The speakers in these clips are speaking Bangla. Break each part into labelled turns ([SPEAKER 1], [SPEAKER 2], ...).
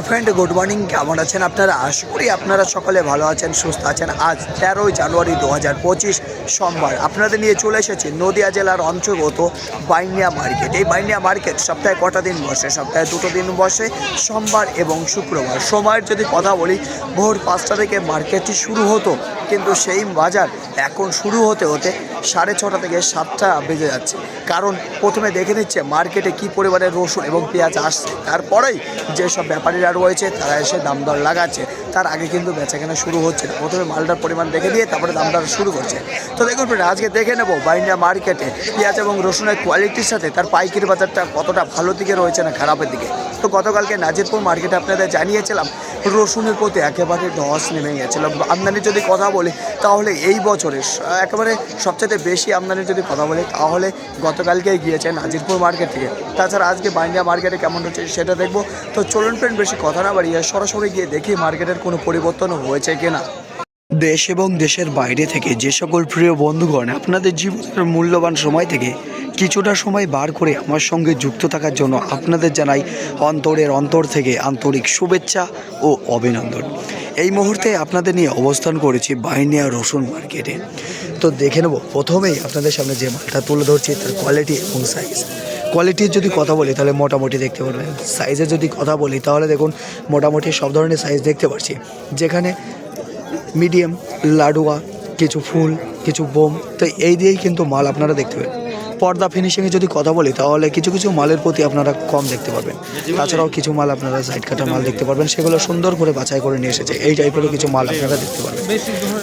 [SPEAKER 1] Hello friend, good morning. কেমন আছেন আপনারা? আশা করি আপনারা সকলে ভালো আছেন, সুস্থ আছেন। আজ তেরোই জানুয়ারি দু হাজার পঁচিশ সোমবার। আপনাদের নিয়ে চলে এসেছি নদিয়া জেলার অন্তর্গত বাইনিয়া মার্কেট। এই বাইনিয়া মার্কেট সপ্তাহে কটা দিন বসে? সপ্তাহে দুটো দিন বসে, সোমবার এবং শুক্রবার। সময়ের যদি কথা বলি, ভোর পাঁচটা থেকে মার্কেটটি শুরু হতো, কিন্তু সেই বাজার এখন শুরু হতে হতে সাড়ে ছটা থেকে সাতটা বেজে যাচ্ছে। কারণ প্রথমে দেখে নিচ্ছে মার্কেটে কী পরিমাণে রসুন এবং পেঁয়াজ আসছে। তারপরেই যেসব ব্যাপারীরা রয়েছে তারা এসে দাম দর লাগাচ্ছে। তার আগে কিন্তু বেচাকেনা শুরু হচ্ছে না। প্রথমে মালটার পরিমাণ দেখে দিয়ে তারপরে দাম দর শুরু করছে। তো দেখুন friend, আজকে দেখে নেব বাইন্ডিয়া মার্কেটে পেঁয়াজ এবং রসুনের কোয়ালিটির সাথে তার পাইকারি বাজারটা কতটা ভালো দিকে রয়েছে না খারাপের দিকে। তো গতকালকে নাজিরপুর মার্কেটে আপনাদের জানিয়েছিলাম রসুনের প্রতি একেবারে ধস নেমে গেছিল আমদানির যদি কথা বলি তাহলে এই বছরে স- একেবারে সবচেয়ে বেশি আমদানির যদি কথা বলি তাহলে গতকালকেই গিয়েছে নাজিরপুর মার্কেট থেকে। তাছাড়া আজকে বাইন্ডিয়া মার্কেটে কেমন হচ্ছে সেটা দেখব। তো চলুন ফ্রেন্ড বেশি কথা না বাড়িয়ে সরাসরি গিয়ে দেখি মার্কেটের কোনো পরিবর্তন হয়েছে কিনা। দেশ এবং দেশের বাইরে থেকে যে সকল প্রিয় বন্ধুগণ আপনাদের জীবনের মূল্যবান সময় থেকে কিছুটা সময় বার করে আমার সঙ্গে যুক্ত থাকার জন্য আপনাদের জানাই অন্তরের অন্তর থেকে আন্তরিক শুভেচ্ছা ও অভিনন্দন। এই মুহূর্তে আপনাদের নিয়ে অবস্থান করেছি বাইনিয়া রসুন মার্কেটে। তো দেখে নেব, প্রথমেই আপনাদের সামনে যে মালটা তুলে ধরছি তার কোয়ালিটি এবং সাইজ কোয়ালিটির যদি কথা বলি, তাহলে মোটামুটি দেখতে পারবেন। সাইজের যদি কথা বলি, তাহলে দেখুন মোটামুটি সব ধরনের সাইজ দেখতে পাচ্ছি যেখানে মিডিয়াম লাডুয়া, কিছু ফুল, কিছু বোম, তো এই দিয়েই কিন্তু মাল আপনারা দেখতে পাবেন। পর্দা ফিনিশিংয়ে যদি কথা বলি তাহলে কিছু কিছু মালের প্রতি আপনারা কম দেখতে পাবেন। তাছাড়াও কিছু মাল আপনারা সাইড কাটা মাল দেখতে পারবেন সেগুলো সুন্দর করে বাছাই করে নিয়ে এসেছে। এই টাইপেরও কিছু মাল আপনারা দেখতে পারবেন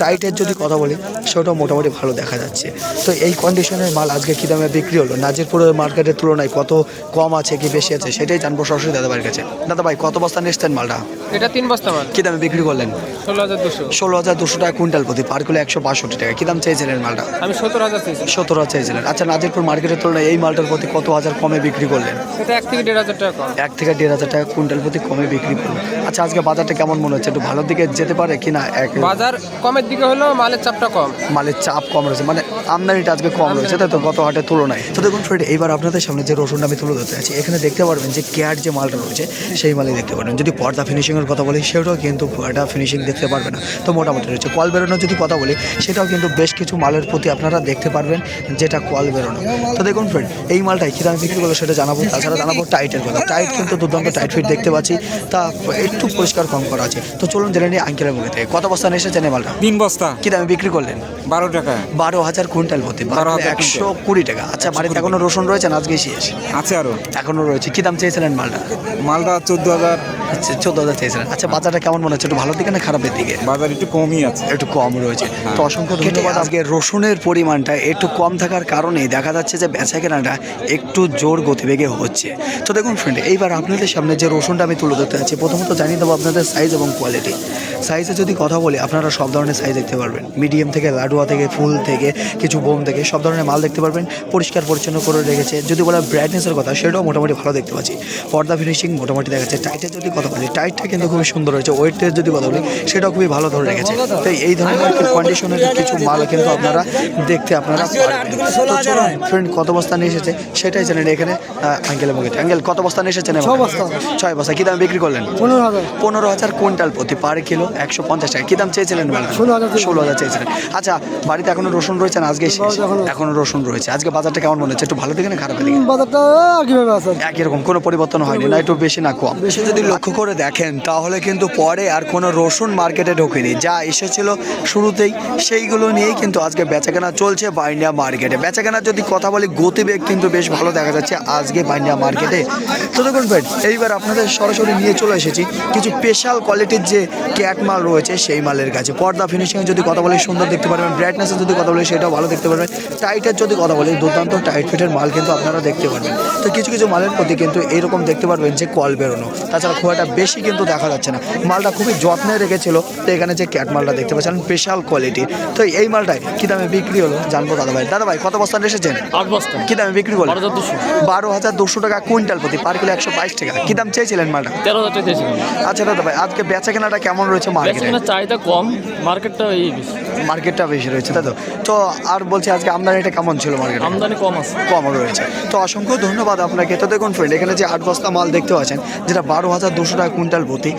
[SPEAKER 1] টাইটের যদি কথা বলি সেটাও মোটামুটি ভালো দেখা যাচ্ছে। তো এই কন্ডিশনের মাল আজকে কী দামে বিক্রি হলো? নাজিরপুরের মার্কেটের তুলনায় কত কম আছে কি বেশি আছে সেটাই জানব সরাসরি দাদাভাইয়ের কাছে। দাদা ভাই কত বস্তা নিয়ে মালটা?
[SPEAKER 2] এটা তিন বস্তা মাল।
[SPEAKER 1] কী দামে বিক্রি করলেন?
[SPEAKER 2] ষোলো হাজার দুশো।
[SPEAKER 1] ষোলো হাজার দুশো টাকা কুইন্টাল প্রতি পার কিলো একশো বাষট্টি টাকা। কী দাম চেয়েছিলেন মালটা?
[SPEAKER 2] আমি সত্তর হাজার
[SPEAKER 1] সতেরো হাজার চেয়েছিলেন আচ্ছা নাজিরপুর মার্কেটের তুলনায় এই মালটার প্রতি কত হাজার কমে বিক্রি করলেন?
[SPEAKER 2] এটা এক থেকে দেড় হাজার টাকা
[SPEAKER 1] এক থেকে দেড় হাজার টাকা কুইন্টাল প্রতি কমে বিক্রি করলেন। আচ্ছা আজকে বাজারটা কেমন মনে হচ্ছে? একটু ভালোর দিকে যেতে পারে কি না? এক
[SPEAKER 2] বাজার কমের দিকে হলেও মালের চাপটা কম।
[SPEAKER 1] মালের চাপ কম রয়েছে মানে আমদানিটা আজকে কম রয়েছে তাই তো গত হাটের তুলনায়। তো দেখুন ফ্রেন্ড এইবার আপনাদের সামনে যে রসুনটা আমি তুলে ধরতে আছি এখানে দেখতে পারবেন যে কেয়ার যে মালটা রয়েছে সেই মালই দেখতে পারবেন। যদি পর্দা ফিনিশিংয়ের কথা বলি সেটাও কিন্তু একটা ফিনিশিং দেখতে পারবে না। তো মোটামুটি রয়েছে। কল বেরোনোর যদি কথা বলি সেটাও কিন্তু বেশ কিছু মালের প্রতি আপনারা দেখতে পারবেন যেটা কল বেরোনো। তো দেখুন ফ্রেন্ড এই মালটাই কী দামে বিক্রি করব সেটা জানাব তাছাড়া জানাব টাইটের কথা। টাইট কিন্তু দুর্দান্ত টাইট ফিট দেখতে পাচ্ছি তা একটু পরিষ্কার কম করা আছে। তো চলুন জেনে নিই আঙ্কেলের মুখে থেকে। কত বস্তা নিয়ে এসেছেন এই মালটা?
[SPEAKER 3] তিন বস্তা।
[SPEAKER 1] কী দামে বিক্রি করলেন?
[SPEAKER 3] বারো টাকা।
[SPEAKER 1] বারো হাজার কুইন্টাল প্রতি
[SPEAKER 3] বারো হাজার
[SPEAKER 1] একশো কুড়ি টাকা। আচ্ছা বাড়িতে এখনও রসুন রয়েছে না আজকে শেষ?
[SPEAKER 3] আছে আরও
[SPEAKER 1] এখনও রয়েছে। কি দাম চেয়েছিলেন মালটা?
[SPEAKER 3] মালটা চোদ্দ হাজার।
[SPEAKER 1] আচ্ছা চোদ্দ হাজার চেয়েছিলেন। আচ্ছা বাজারটা কেমন মনে হচ্ছে? একটু ভালো দিকে না খারাপের দিকে?
[SPEAKER 3] বাজার একটু কমই আছে।
[SPEAKER 1] একটু কম রয়েছে। তো অসংখ্য ধন্যবাদ। আজকে রসুনের পরিমাণটা একটু কম থাকার কারণে দেখা যাচ্ছে যে বেচা কেনাটা একটু জোর গতিবেগে হচ্ছে। তো দেখুন ফ্রেন্ড এইবার আপনাদের সামনে যে রসুনটা আমি তুলে ধরতে আছি প্রথমত জানিয়ে দেবো আপনাদের সাইজ এবং কোয়ালিটি সাইজে যদি কথা বলি, আপনারা সব ধরনের সাইজ দেখতে পারবেন। মিডিয়াম থেকে লাডুয়া থেকে, ফুল থেকে, কিছু বোম থেকে, সব ধরনের মাল দেখতে পারবেন। পরিষ্কার পরিচ্ছন্ন করে রেখেছে। যদি বলা ব্রাইটনেসের কথা, সেটাও মোটামুটি ভালো দেখতে পাচ্ছি। পর্দা ফিনিশিং মোটামুটি দেখা যাচ্ছে টাইটের যদি কথা বলি টাইটটা কিন্তু খুবই সুন্দর হয়েছে। ওয়েটের যদি কথা বলি, সেটাও খুবই ভালো ধরে রেখেছে। তো এই ধরনের কন্ডিশনের কিছু মাল কিন্তু আপনারা দেখতে আপনারা ফ্রেন্ড কত বস্তা নিয়ে এসেছে সেটাই জানেন এখানে আঙ্কেলের মুখে আঙ্কেল। কত বস্তা নিয়ে এসেছেন ছয় বস্তা। ছয় বস্তা। কী দাম বিক্রি করলেন?
[SPEAKER 4] পনেরো হাজার।
[SPEAKER 1] পনেরো হাজার কুইন্টাল প্রতি পার কিলো একশো পঞ্চাশ টাকা। কী দাম চেয়েছিলেন
[SPEAKER 4] ষোলো হাজার
[SPEAKER 1] ষোলো হাজার চেয়েছিলেন। আচ্ছা বাড়িতে এখনও রসুন রয়েছে না? আজকে
[SPEAKER 4] এখনো-
[SPEAKER 1] এখনও রসুন রয়েছে। আজকে বাজারটা কেমন মনে হচ্ছে? একটু ভালো দিকে না খারাপ দিকে
[SPEAKER 4] বাজারটা একইভাবে আছে।
[SPEAKER 1] একই রকম কোনো পরিবর্তন হয়নি। না একটু বেশি না কম। বেশি যদি লক্ষ্য করে দেখেন তাহলে কিন্তু পরে আর কোনো রসুন মার্কেটে ঢোকেনি। যা এসেছিল শুরুতেই সেইগুলো নিয়েই কিন্তু আজকে বেচাকেনা চলছে বাইন্ডিয়া মার্কেটে। বেচাকেনার যদি কথা বলি গতিবেগ কিন্তু বেশ ভালো দেখা যাচ্ছে আজকে বাইন্ডিয়া মার্কেটে। তো দেখুন ফ্রেন্ড এইবার আপনাদের সরাসরি নিয়ে চলে এসেছি কিছু স্পেশাল কোয়ালিটির যে ক্যাট মাল রয়েছে সেই মালের কাছে। পর্দা ফিনিশিংয়ে যদি কথা বলি, সুন্দর দেখতে পারবেন। ব্রাইটনেসের যদি কথা বলি, সেটাও ভালো দেখতে পারবেন। টাইটের যদি কথা বলি, দুর্দান্ত টাইট ফিটের মাল কিন্তু আপনারা দেখতে পারবেন। তো কিছু কিছু মালের প্রতি কিন্তু এইরকম দেখতে পারবেন যে কল বেরোনো। তাছাড়া খুব একটা বেশি কিন্তু দেখা যাচ্ছে না। মালটা খুবই যত্নে রেখেছিল। তো এখানে যে ক্যাট মালটা দেখতে পাচ্ছেন স্পেশাল কোয়ালিটি তো এই মালটাই কী দামে বিক্রি হলো, জানব দাদা ভাই দাদা ভাই কত বস্তা এসেছেন?
[SPEAKER 2] আট বস্তা।
[SPEAKER 1] কী দামে বিক্রি করলেন?
[SPEAKER 2] বারো হাজার দুশো।
[SPEAKER 1] বারো হাজার দুশো টাকা কুইন্টাল প্রতি পার কিলো একশো বাইশ টাকা। কী দাম চেয়েছিলেন মালটা?
[SPEAKER 2] তেরো হাজার টাকা চেয়েছিলাম।
[SPEAKER 1] আচ্ছা দাদা ভাই আজকে বেচা কেনাটা কেমন রয়েছে মার্কেটে
[SPEAKER 2] চাহিদা কম মার্কেটটা এই
[SPEAKER 1] মার্কেটটা বেশি রয়েছে তাই তো? তো আর বলছি আজকে আমদানিটা কেমন ছিল মার্কেটে
[SPEAKER 2] আমদানি কম আছে।
[SPEAKER 1] কম রয়েছে। তো অসংখ্য ধন্যবাদ আপনাকে। তো দেখুন ফ্রেন্ড এখানে যে আট বস্তা মাল দেখতে পাচ্ছেন যেটা বারো হাজার দুশো টাকা কুইন্টাল প্রতি।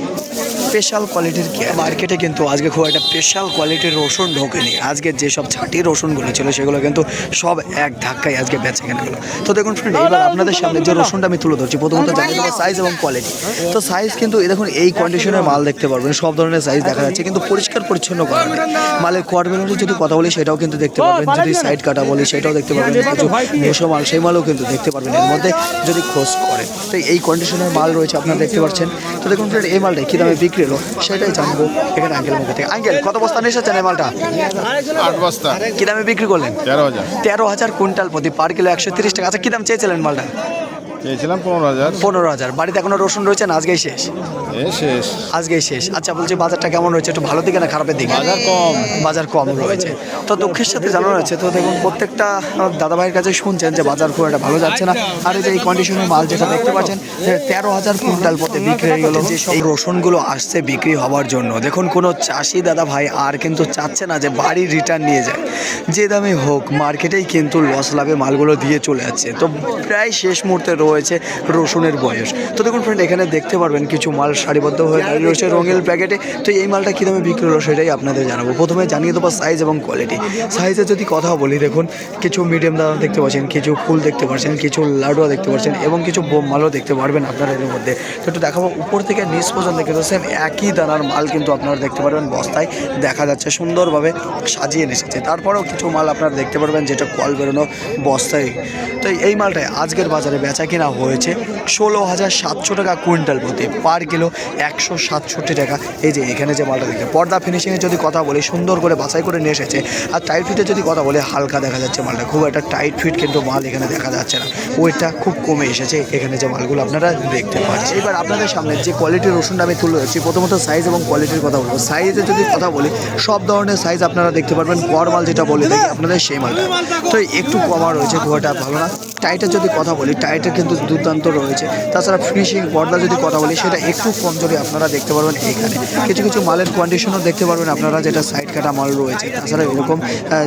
[SPEAKER 1] স্পেশাল কোয়ালিটির কি মার্কেটে কিন্তু আজকে খুব একটা স্পেশাল কোয়ালিটির রসুন ঢোকেনি। আজকে যেসব ছাটি রসুনগুলো ছিল সেগুলো কিন্তু সব এক ধাক্কায় আজকে বেচে কেনা গেলো তো দেখুন ফ্রেন্ড এবার আপনাদের সামনে যে রসুনটা আমি তুলে ধরছি প্রথমত জানিয়ে দেবো সাইজ এবং কোয়ালিটি তো সাইজ কিন্তু এই দেখুন এই কন্ডিশনের মাল দেখতে পারবেন সব ধরনের সাইজ দেখা যাচ্ছে কিন্তু পরিষ্কার পরিচ্ছন্ন করা। মালের কোয়ারবেলনের যদি কথা বলি সেটাও কিন্তু দেখতে পারবেন যদি সাইড কাটা বলি সেটাও দেখতে পারবেন কিছু মেশো মাল সেই মালও কিন্তু দেখতে পারবেন এর মধ্যে যদি খোঁজ করে। তো এই কন্ডিশনের মাল রয়েছে আপনারা দেখতে পাচ্ছেন। তো দেখুন ফ্রেন্ড এই মালটা কী দামে বিক্রি হলো সেটাই জানব এখানে আঙ্কেল মুখ থেকে। আঙ্কেল কত বস্তা নিয়ে এসেছেন এই মালটা?
[SPEAKER 4] আট বস্তা।
[SPEAKER 1] কি দামে বিক্রি করলেন?
[SPEAKER 4] তেরো হাজার।
[SPEAKER 1] তেরো হাজার কুইন্টাল প্রতি পার কিলো একশো তিরিশ টাকা। আচ্ছা কি দাম চেয়েছিলেন মালটা?
[SPEAKER 4] চেয়েছিলাম পনেরো হাজার।
[SPEAKER 1] পনেরো হাজার। বাড়িতে এখনও রসুন রয়েছে না? আজকেই শেষ?
[SPEAKER 4] শেষ।
[SPEAKER 1] আজকেই শেষ। আচ্ছা বলছি বাজারটা কেমন রয়েছে? একটু ভালো দিকে না খারাপের দিকে?
[SPEAKER 4] বাজার কম।
[SPEAKER 1] বাজার কম রয়েছে। তো দুঃখের সাথে জানানো হয়েছে তো দেখুন প্রত্যেকটা দাদা ভাইয়ের কাছে শুনছেন যে বাজার খুব একটা ভালো যাচ্ছে না। আর এই যে এই কন্ডিশনের মাল যেটা দেখতে পাচ্ছেন তেরো হাজার কুইন্টাল পথে বিক্রি হয়ে গেল। যে এই রসুনগুলো আসছে বিক্রি হওয়ার জন্য দেখুন কোনো চাষি দাদা ভাই আর কিন্তু চাচ্ছে না যে বাড়ি রিটার্ন নিয়ে যায়। যে দামে হোক মার্কেটেই কিন্তু লস লাভে মালগুলো দিয়ে চলে যাচ্ছে। তো প্রায় শেষ মুহূর্তে রয়েছে রসুনের বয়স। তো দেখুন ফ্রেন্ড এখানে দেখতে পারবেন কিছু মাল সারিবদ্ধ হয়ে দাঁড়িয়ে রয়েছে রঙের প্যাকেটে। তো এই মালটা কী দামে বিক্রি হলো সেটাই আপনাদের জানাব। প্রথমে জানিয়ে দেবো সাইজ এবং কোয়ালিটি সাইজে যদি কথা বলি, দেখুন, কিছু মিডিয়াম দানা দেখতে পাচ্ছেন, কিছু ফুল দেখতে পাচ্ছেন, কিছু লাডুয়া দেখতে পাচ্ছেন এবং কিছু বোম মালও দেখতে পারবেন আপনারা এর মধ্যে। তো একটু দেখাবো, উপর থেকে নিচ পর্যন্ত কিন্তু সেম একই দানার মাল কিন্তু আপনারা দেখতে পারবেন বস্তায়। দেখা যাচ্ছে সুন্দরভাবে সাজিয়ে এসেছে। তারপরেও কিছু মাল আপনারা দেখতে পারবেন যেটা কল বেরোনো বস্তায়। তো এই মালটায় আজকের বাজারে বেচা কিনা হয়েছে ষোলো হাজার সাতশো টাকা কুইন্টাল প্রতি। পার কিলো একশো সাতষট্টি টাকা। এই যে এখানে যে মালটা দেখতে পর্দা ফিনিশিংয়ে যদি কথা বলি, সুন্দর করে বাছাই করে নিয়ে এসেছে। আর টাইট ফিটে যদি কথা বলি, হালকা দেখা যাচ্ছে মালটা। খুব একটা টাইট ফিট কিন্তু মাল এখানে দেখা যাচ্ছে না। ওয়েটটা খুব কমে এসেছে এখানে যে মালগুলো আপনারা দেখতে পাচ্ছেন। এবার আপনাদের সামনে যে কোয়ালিটির রসুনটা আমি তুলে ধরছি, প্রথমত সাইজ এবং কোয়ালিটির কথা বলব। সাইজে যদি কথা বলি, সব ধরনের সাইজ আপনারা দেখতে পারবেন। গড় মাল যেটা বলে থাকি আপনাদের সেই মালটা। তো একটু কমা রয়েছে, খুব একটা ভালো না। টাইটের যদি কথা বলি টাইটের কিন্তু দুর্দান্ত রয়েছে। তাছাড়া ফিনিশিং পর্দা যদি কথা বলি, সেটা একটু কমজোরি আপনারা দেখতে পারবেন এখানে। কিছু কিছু মালের কন্ডিশনও দেখতে পারবেন আপনারা, যেটা কাটা মাল রয়েছে। তাছাড়া এরকম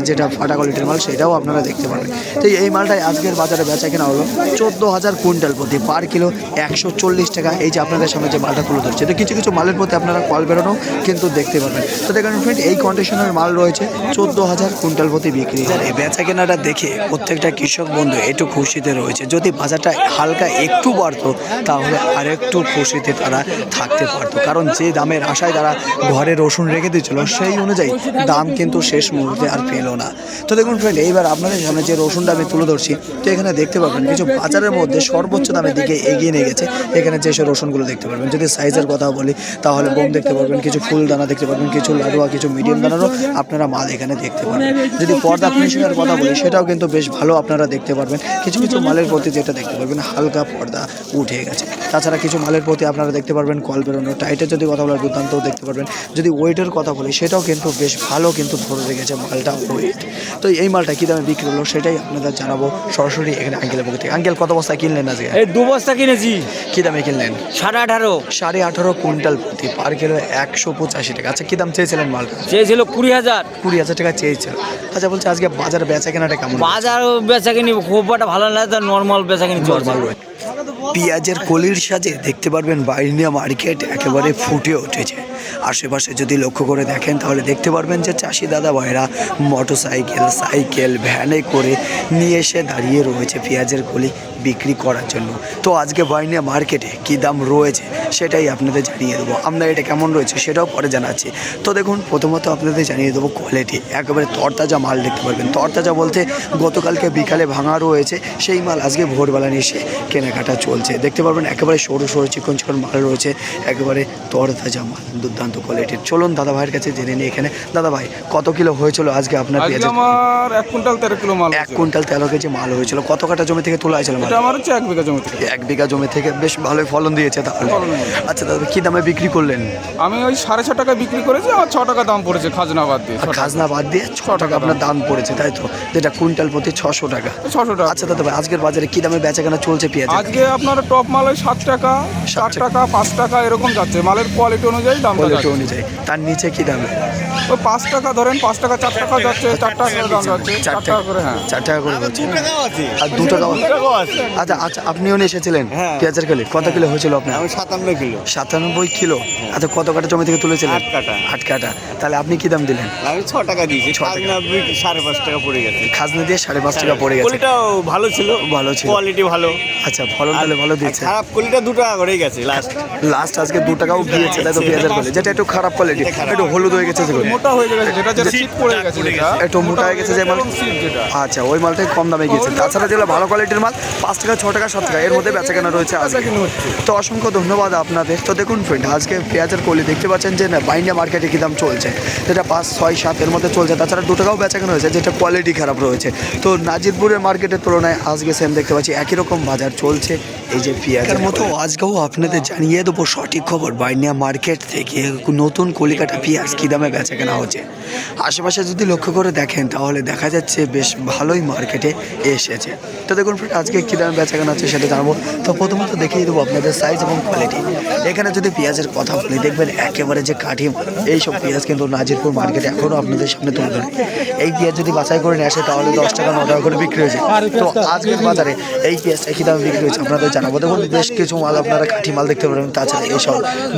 [SPEAKER 1] যেটা ফাটা কোয়ালিটির মাল, সেটাও আপনারা দেখতে পারবেন তো এই মালটাই আজকের বাজারে বেচা কেনা হলো। চোদ্দ হাজার কুইন্টাল প্রতি পার কিলো একশো চল্লিশ টাকা। এই যে আপনাদের সামনে যে মালটা তুলে ধরছে তো কিছু কিছু মালের প্রতি আপনারা কল বেরোনো কিন্তু দেখতে পাবেন তো দেখেন ফ্রেন্ড এই কন্ডিশনের মাল রয়েছে চোদ্দ হাজার কুইন্টাল প্রতি বিক্রি। এই বেচা কেনাটা দেখে প্রত্যেকটা কৃষক বন্ধু একটু খুশিতে রয়েছে। যদি বাজারটা হালকা একটু বাড়তো, তাহলে আরেকটু খুশিতে তারা থাকতে পারতো। কারণ যে দামের আশায় তারা ঘরে রসুন রেখে দিয়েছিল, সেই অনুযায়ী দাম কিন্তু শেষ মুহূর্তে আর পেল না। তো দেখুন ফ্রেন্ড এইবার আপনাদের সামনে যে রসুনটা আমি তুলে ধরছি, তো এখানে দেখতে পাবেন কিছু বাজারের মধ্যে সর্বোচ্চ দামের দিকে এগিয়ে নিয়ে গেছে। এখানে যেসব রসুনগুলো দেখতে পারবেন, যদি সাইজের কথা বলি, তাহলে বোম দেখতে পারবেন, কিছু ফুল দানা দেখতে পারবেন, কিছু লাডুয়া, কিছু মিডিয়াম দানারও আপনারা মাল এখানে দেখতে পারবেন। যদি পর্দা ফিনিশিংয়ের কথা বলি, সেটাও কিন্তু বেশ ভালো আপনারা দেখতে পারবেন। কিছু কিছু মালের প্রতি যেটা দেখতে পারবেন, হালকা পর্দা উঠে গেছে। তাছাড়া কিছু মালের প্রতি আপনারা দেখতে পারবেন, কল বেরোনো টাইটের যদি কথা বলার দুর্দান্তও দেখতে পারবেন। যদি ওয়েটের কথা বলি, সেটাও কিন্তু বেশ ভালো কিন্তু ধরে রেখেছে মালটা ওয়েট তো এই মালটা কী দামে বিক্রি হলো সেটাই আপনাদের জানাব সরাসরি এখানে আঙ্কেলের পক্ষ থেকে। আঙ্কেল কত বস্তা কিনলেন আজকে?
[SPEAKER 5] এই দু বস্তা কিনেছি।
[SPEAKER 1] কী দামে কিনলেন?
[SPEAKER 5] সাড়ে আঠারো।
[SPEAKER 1] সাড়ে আঠারো কুইন্টাল প্রতি পার কিলো একশো পঁচাশি টাকা। আচ্ছা কী দাম চেয়েছিলেন মালটা?
[SPEAKER 5] চেয়েছিল কুড়ি হাজার।
[SPEAKER 1] কুড়ি হাজার টাকা চেয়েছিল। আচ্ছা বলছে আজকে বাজার বেচা কেনাটা কেমন?
[SPEAKER 5] বাজার বেচা কিনি খুব একটা ভালো লাগে তার নর্মাল বেচা কিনি
[SPEAKER 1] নর্মাল পেঁয়াজের কলির সাজে দেখতে পারবেন বাইরিয়া মার্কেট একেবারে ফুটে উঠেছে। আশেপাশে যদি লক্ষ্য করে দেখেন, তাহলে দেখতে পারবেন যে চাষি দাদা ভাইরা মোটর সাইকেল সাইকেল ভ্যানে করে নিয়ে এসে দাঁড়িয়ে রয়েছে পেঁয়াজের কলি বিক্রি করার জন্য। তো আজকে বাইনিয়া মার্কেটে কী দাম রয়েছে সেটাই আপনাদের জানিয়ে দেবো। আমরা এটা কেমন রয়েছে সেটাও পরে জানাচ্ছি। তো দেখুন, প্রথমত আপনাদের জানিয়ে দেবো কোয়ালিটি একেবারে তরতাজা মাল দেখতে পারবেন। তরতাজা বলতে গতকালকে বিকালে ভাঙা রয়েছে, সেই মাল আজকে ভোরবেলা নিয়ে এসে কেনাকাটা চলছে। দেখতে পারবেন একেবারে সরু সরু চিকন চিকন মাল রয়েছে একেবারে তরতাজা মাল দুর্দান্ত কোয়ালিটির চলুন দাদা ভাইয়ের কাছে জেনে নিই এখানে। দাদা ভাই কত কিলো হয়েছিল আজকে আপনার পেঁয়াজ
[SPEAKER 3] আমার এক কুইন্টাল তেরো কিলো মাল
[SPEAKER 1] এক কুইন্টাল তেরো কেজি মাল হয়েছিল। কত কাটা জমি থেকে তোলা হয়েছিল
[SPEAKER 3] আমার হচ্ছে এক বিঘা জমি থেকে।
[SPEAKER 1] এক বিঘা জমি থেকে বেশ ভালোই ফলন দিয়েছে তাহলে। আচ্ছা দাদা কি দামে বিক্রি করলেন?
[SPEAKER 3] আমি ওই সাড়ে ছ টাকা বিক্রি করেছি আমার ছ টাকা দাম পড়েছে খাজনা বাদ দিয়ে
[SPEAKER 1] খাজনা বাদ দিয়ে ছ টাকা আপনার দাম পড়েছে তাই তো? যেটা কুইন্টাল প্রতি ছশো টাকা।
[SPEAKER 3] ছশো টাকা।
[SPEAKER 1] আচ্ছা দাদা ভাই আজকের বাজারে কি দামে বেচা কেনা চলছে পেঁয়াজ
[SPEAKER 3] আজকে আপনার টপ মাল ওই সাত টাকা সাত টাকা পাঁচ টাকা এরকম যাচ্ছে। মালের কোয়ালিটি অনুযায়ী দাম
[SPEAKER 1] কোয়ালিটি অনুযায়ী। তার নিচে কি দাম?
[SPEAKER 3] ওই পাঁচ টাকা ধরেন পাঁচ টাকা চার টাকা যাচ্ছে চার টাকা করে দাম যাচ্ছে চার টাকা করে হ্যাঁ।
[SPEAKER 1] চার টাকা করে বলছেন আর দু টাকা আচ্ছা আচ্ছা আপনিও নিয়ে এসেছিলেন পেঁয়াজের কিলো। কত কিলো হয়েছিল আপনার?
[SPEAKER 6] সাতান্ন কিলো।
[SPEAKER 1] সাতানব্বই কিলো? আচ্ছা কত কাটা জমি থেকে তুলেছিলেন?
[SPEAKER 6] আট কাটা।
[SPEAKER 1] আট কাটা। তাহলে আপনি কি দাম দিলেন?
[SPEAKER 6] আমি ছ টাকা দিয়েছি।
[SPEAKER 1] ছ টাকা।
[SPEAKER 6] সাড়ে পাঁচ টাকা পড়ে গেছে।
[SPEAKER 1] খাজনা দিয়ে সাড়ে পাঁচ টাকা পড়ে গেছে।
[SPEAKER 6] কলিটাও ভালো ছিল।
[SPEAKER 1] ভালো ছিল।
[SPEAKER 6] কোয়ালিটি ভালো।
[SPEAKER 1] আচ্ছা ফলন তাহলে ভালো দিচ্ছে
[SPEAKER 6] খারাপ কলিটা দু টাকা করেই গেছে লাস্ট
[SPEAKER 1] লাস্ট আজকে দু টাকাও গিয়েছে তাই তো পেঁয়াজের বলে যেটা একটু খারাপ কোয়ালিটি একটু হলুদ হয়ে গেছে যেগুলো
[SPEAKER 3] মোটা হয়ে গেছে যেটা যেটা শীত পড়ে গেছে যেটা
[SPEAKER 1] একটু মোটা হয়ে গেছে যে মাল
[SPEAKER 3] যেটা।
[SPEAKER 1] আচ্ছা ওই মালটাই কম দামে গিয়েছে। তাছাড়া যেগুলো ভালো কোয়ালিটির মাল পাঁচ টাকা ছ টাকা সাত টাকা এর মধ্যে বেচা কেনা রয়েছে আজকে। তো অসংখ্য ধন্যবাদ আপনাদের। তো দেখুন ফ্রেন্ড আজকে পেঁয়াজের কলি দেখতে পাচ্ছেন যে না বাইন্ডা মার্কেটে কী দাম চলছে? যেটা পাঁচ ছয় সাত এর মধ্যে চলছে। তাছাড়া দু টাকাও বেচা কেনা হয়েছে যেটা কোয়ালিটি খারাপ রয়েছে। তো নাজিরপুরের মার্কেটের তুলনায় আজকে সেম দেখতে পাচ্ছি একই রকম বাজার চলছে। এই যে পেঁয়াজের মতো আজকেও আপনাদের জানিয়ে দেবো সঠিক খবর। বাইনিয়া মার্কেট থেকে নতুন কলিকাটা পেঁয়াজ কী দামে বেচা কেনা হচ্ছে। আশেপাশে যদি লক্ষ্য করে দেখেন তাহলে দেখা যাচ্ছে বেশ ভালোই মার্কেটে এসেছে। তো দেখুন friend, আজকে কী দামে বেচা কেনা হচ্ছে সেটা জানব। তো প্রথমত দেখিয়ে দেবো আপনাদের সাইজ এবং কোয়ালিটি এখানে যদি পেঁয়াজের কথা বলি দেখবেন একেবারে যে কাঠি এইসব পেঁয়াজ কিন্তু নাজিরপুর মার্কেটে এখনও আপনাদের সামনে তুলে ধরে। এই পেঁয়াজ যদি বাছাই করে নিয়ে আসে তাহলে দশ টাকা ন টাকা করে বিক্রি হয়েছে। তো আজকের বাজারে এই পেঁয়াজটা কী দামে বিক্রি হয়েছে আপনাদের জানাব। দেখুন বেশ কিছু মাল আপনারা কাঠি মাল দেখতে পারবেন। তাছাড়া এইসব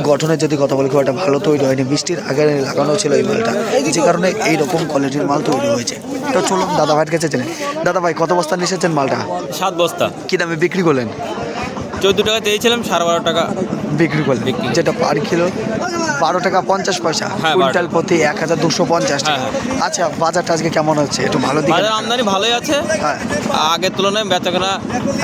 [SPEAKER 1] গঠনের যদি কথা বলি খুব একটা ভালো তৈরি হয়নি। বৃষ্টির আগে লাগানো ছিল এই মালটা। যে কারণে এইরকম কোয়ালিটির মাল তৈরি হয়েছে। তো চলুন দাদা ভাইয়ের কাছে চেনে দাদা ভাই কত বস্তা নিয়ে এসেছেন মালটা?
[SPEAKER 5] সাত বস্তা।
[SPEAKER 1] কী দামে বিক্রি করলেন?
[SPEAKER 5] চোদ্দ টাকা চেয়েছিলাম সাড়ে বারো টাকা।
[SPEAKER 1] বিক্রি করলেন। যেটা পার কিলো বারো টাকা পঞ্চাশ পয়সা।
[SPEAKER 5] হ্যাঁ,
[SPEAKER 1] কুইন্টাল প্রতি এক হাজার দুশো পঞ্চাশ টাকা।
[SPEAKER 5] হ্যাঁ,
[SPEAKER 1] আচ্ছা বাজারটা আজকে কেমন হচ্ছে? একটু ভালো দিকে
[SPEAKER 5] আমদানি ভালোই আছে।
[SPEAKER 1] হ্যাঁ।
[SPEAKER 5] আগের তুলনায় বেচাকেনা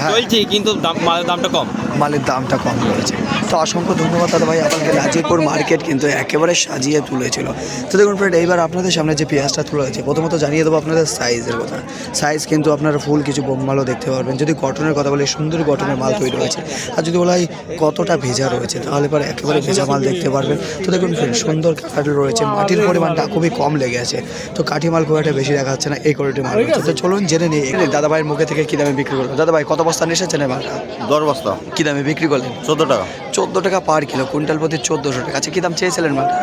[SPEAKER 1] হ্যাঁ।
[SPEAKER 5] চলছে কিন্তু দাম মালের দামটা কম।
[SPEAKER 1] মালের দামটা কম রয়েছে। তো অসংখ্য ধন্যবাদ দাদা ভাই আপনাকে নাজিরপুর মার্কেট কিন্তু একেবারে সাজিয়ে তুলেছিল। তো দেখুন ফ্রেন্ড এইবার আপনাদের সামনে যে পেঁয়াজটা তুলে হয়েছে প্রথমত জানিয়ে দেবো আপনাদের সাইজের কথা। সাইজ কিন্তু আপনারা ফুল কিছু বোমমালও দেখতে পারবেন। যদি কটনের কথা বলি সুন্দর কটনের মাল তৈরি হয়েছে। আর যদি বলা হয় কতটা ভেজা রয়েছে তাহলে পরে একেবারে ভেজা মাল দেখতে পারবেন। তো দেখুন ফ্রেন্ড সুন্দর কাঠি রয়েছে মাটির পরিমাণটা খুবই কম লেগে আছে। তো কাঠি মাল খুব একটা বেশি দেখা যাচ্ছে না এই কোয়ালিটির মাল রয়েছে। তো চলুন জেনে নিই দাদা ভাইয়ের মুখে থেকে কী দামে বিক্রি করব? দাদা ভাই কত বস্তা নিয়ে এসেছেন মালটা
[SPEAKER 4] দশ বস্তা।
[SPEAKER 1] কী দামে বিক্রি করলেন।
[SPEAKER 4] চোদ্দ টাকা।
[SPEAKER 1] চোদ্দ টাকা পার কিলো কুইন্টাল প্রতি চোদ্দোশো টাকা। আচ্ছা কী দাম চেয়েছিলেন মালটা?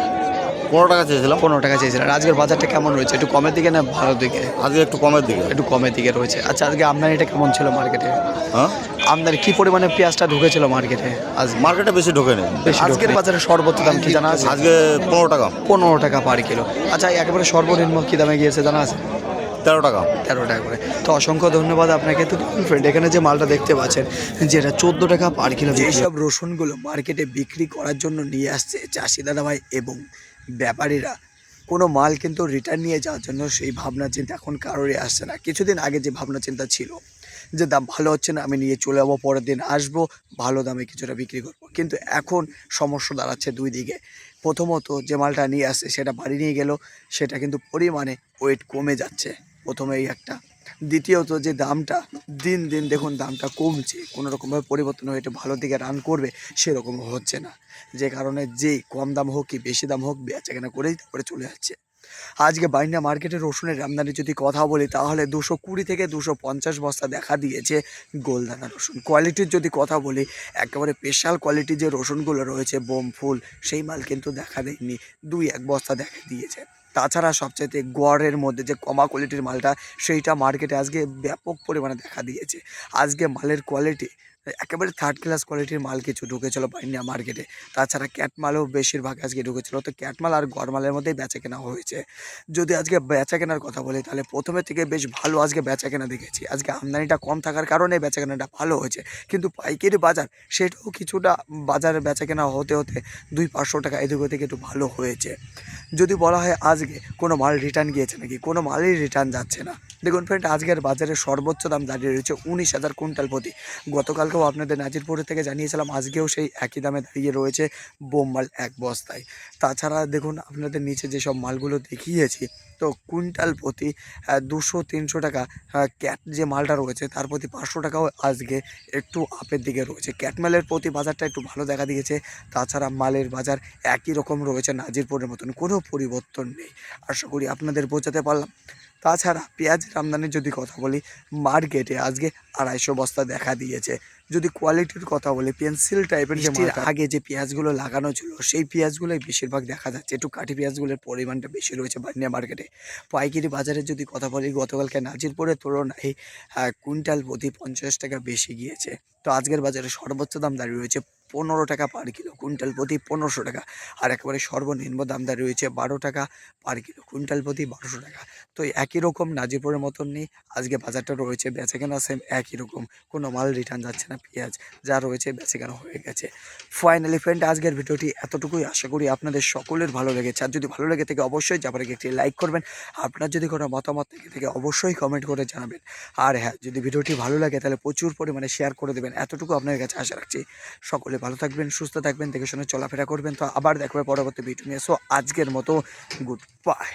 [SPEAKER 4] পনেরো টাকা চেয়েছিলাম।
[SPEAKER 1] পনেরো টাকা চেয়েছিলেন। আজকের বাজারটা কেমন রয়েছে? একটু কমের দিকে না ভালো দিকে?
[SPEAKER 4] আজকে একটু কমের দিকে।
[SPEAKER 1] একটু কমের দিকে রয়েছে। আচ্ছা আজকে আমদানিটা কেমন ছিল মার্কেটে?
[SPEAKER 4] হ্যাঁ?
[SPEAKER 1] আমদানি কি পরিমাণে পেঁয়াজটা ঢুকেছিল মার্কেটে আজ?
[SPEAKER 4] মার্কেটে বেশি ঢোকে নেই
[SPEAKER 1] আজকের বাজারে সর্বোচ্চ দাম কি জানা আছে?
[SPEAKER 4] আজকে পনেরো টাকা।
[SPEAKER 1] পনেরো টাকা পার কিলো। আচ্ছা একেবারে সর্বনিম্ন কী দামে গিয়েছে জানা আছে?
[SPEAKER 4] তেরো টাকা।
[SPEAKER 1] তেরো টাকা করে। তো অসংখ্য ধন্যবাদ আপনাকে। তো ফ্রেন্ড এখানে যে মালটা দেখতে পাচ্ছেন যেটা চোদ্দ টাকা পার কিলো যেসব রসুনগুলো মার্কেটে বিক্রি করার জন্য নিয়ে আসছে চাষি দাদা ভাই এবং ব্যাপারীরা কোনো মাল কিন্তু রিটার্ন নিয়ে যাওয়ার জন্য সেই ভাবনা চিন্তা এখন কারোরই আসছে না। কিছুদিন আগে যে ভাবনা চিন্তা ছিল যে দাম ভালো হচ্ছে না আমি নিয়ে চলে যাব পরের দিন আসব ভালো দামে কিছুটা বিক্রি করব। কিন্তু এখন সমস্যা দাঁড়াচ্ছে দুই দিকে। প্রথমত যে মালটা নিয়ে আসছে সেটা বাড়ি নিয়ে গেল সেটা কিন্তু পরিমাণে ওয়েট কমে যাচ্ছে। প্রথমে এই একটা। দ্বিতীয়ত যে দামটা, দিন দিন দেখুন দামটা কমছে কোনো রকমভাবে পরিবর্তন হয়ে এটা ভালো দিকে রান করবে, সেরকম হচ্ছে না। যে কারণে যে কম দাম হোক কি বেশি দাম হোক বেচা কেনা করেই তারপরে চলে যাচ্ছে। আজকে বাইন্ডা মার্কেটে রসুনের আমদানি যদি কথা বলি, তাহলে দুশো কুড়ি থেকে দুশো পঞ্চাশ বস্তা দেখা দিয়েছে গোলদানা রসুন। কোয়ালিটির যদি কথা বলি, একেবারে স্পেশাল কোয়ালিটির যে রসুনগুলো রয়েছে, বোম ফুল, সেই মাল কিন্তু দেখা দেয়নি। দুই এক বস্তা দেখা দিয়েছে। তাছাড়া সবচাইতে গড়ের মধ্যে যে কমা কোয়ালিটির মালটা, সেইটা মার্কেটে আজকে ব্যাপক পরিমাণে দেখা দিয়েছে। আজকে মালের কোয়ালিটি একেবারে থার্ড ক্লাস কোয়ালিটির মাল কিছু ঢুকেছিল বাইন্ডিয়া মার্কেটে তাছাড়া ক্যাট মালও বেশিরভাগ আজকে ঢুকেছিল। তো ক্যাট মাল আর গড় মালের মধ্যেই বেচা কেনা হয়েছে। যদি আজকে বেচা কেনার কথা বলি, তাহলে প্রথমে থেকে বেশ ভালো আজকে বেচা কেনা দেখেছি। আজকে আমদানিটা কম থাকার কারণে বেচা কেনাটা ভালো হয়েছে। কিন্তু পাইকারি বাজার, সেটাও কিছুটা বাজারে বেচা কেনা হতে হতে দুই পাঁচশো টাকা এদিক ওদিকে একটু ভালো হয়েছে। যদি বলা হয় আজকে কোনো মাল রিটার্ন গিয়েছে নাকি, কোনো মালই রিটার্ন যাচ্ছে না। দেখুন ফ্রেন্ড আজকের বাজারে সর্বোচ্চ দাম দাঁড়িয়ে রয়েছে উনিশ হাজার কুইন্টাল প্রতি। গতকালকেও আপনাদের নাজিরপুর থেকে জানিয়েছিলাম, আজকেও সেই একই দামে দাঁড়িয়ে রয়েছে বোম মাল এক বস্তায়। তাছাড়া দেখুন, আপনাদের নিচে যেসব মালগুলো দেখিয়েছি, তো কুইন্টাল প্রতি দুশো, তিনশো টাকা ক্যাট যে মালটা রয়েছে, তার প্রতি পাঁচশো টাকাও আজকে একটু আপের দিকে রয়েছে। ক্যাট মালের প্রতি বাজারটা একটু ভালো দেখা দিয়েছে, তাছাড়া মালের বাজার একই রকম রয়েছে নাজিরপুরের মতন, কোনো পরিবর্তন নেই। আশা করি আপনাদের বোঝাতে পারলাম। তাছাড়া পেঁয়াজের আমদানির যদি কথা বলি মার্কেটে আজকে আড়াইশো বস্তা দেখা দিয়েছে। যদি কোয়ালিটির কথা বলি পেন্সিল টাইপের যে আগে যে পেঁয়াজগুলো লাগানো ছিল সেই পেঁয়াজগুলোই বেশিরভাগ দেখা যাচ্ছে। একটু কাঠি পেঁয়াজগুলোর পরিমাণটা বেশি রয়েছে বানিয়া মার্কেটে পাইকারি বাজারে যদি কথা বলি গতকালকে নাজিরপুরের তুলনায় কুইন্টাল প্রতি পঞ্চাশ টাকা বেশি গিয়েছে। তো আজকের বাজারে সর্বোচ্চ দাম দাঁড়িয়ে রয়েছে পনেরো টাকা পার কিলো কুইন্টাল প্রতি পনেরোশো টাকা। আর একেবারে সর্বনিম্ন দাম দাঁড়িয়ে রয়েছে বারো টাকা পার কিলো কুইন্টাল প্রতি বারোশো টাকা। তো একই রকম নাজিপুরের মতন নেই, আজকে বাজারটা রয়েছে বেচে কেনা সেম একই রকম, কোনো মাল রিটার্ন যাচ্ছে না, পেঁয়াজ যা রয়েছে বেচে কেনা হয়ে গেছে। ফাইনালি ফ্রেন্ড আজকের ভিডিওটি এতটুকুই, আশা করি আপনাদের সকলের ভালো লেগেছে। আর যদি ভালো লেগে থাকে অবশ্যই যাবার একটি লাইক করবেন। আপনার যদি কোনো মতামত থেকে থেকে অবশ্যই কমেন্ট করে জানাবেন। আর হ্যাঁ যদি ভিডিওটি ভালো লাগে তাহলে প্রচুর পরিমাণে শেয়ার করে দেবেন। এতটুকু আপনার কাছে আশা রাখছি। সকলে ভালো থাকবেন, সুস্থ থাকবেন, দেখে শুনে চলাফেরা করবেন। তো আবার দেখবে পরবর্তী ভিডিও নিয়ে। সো আজকের মতো গুড বাই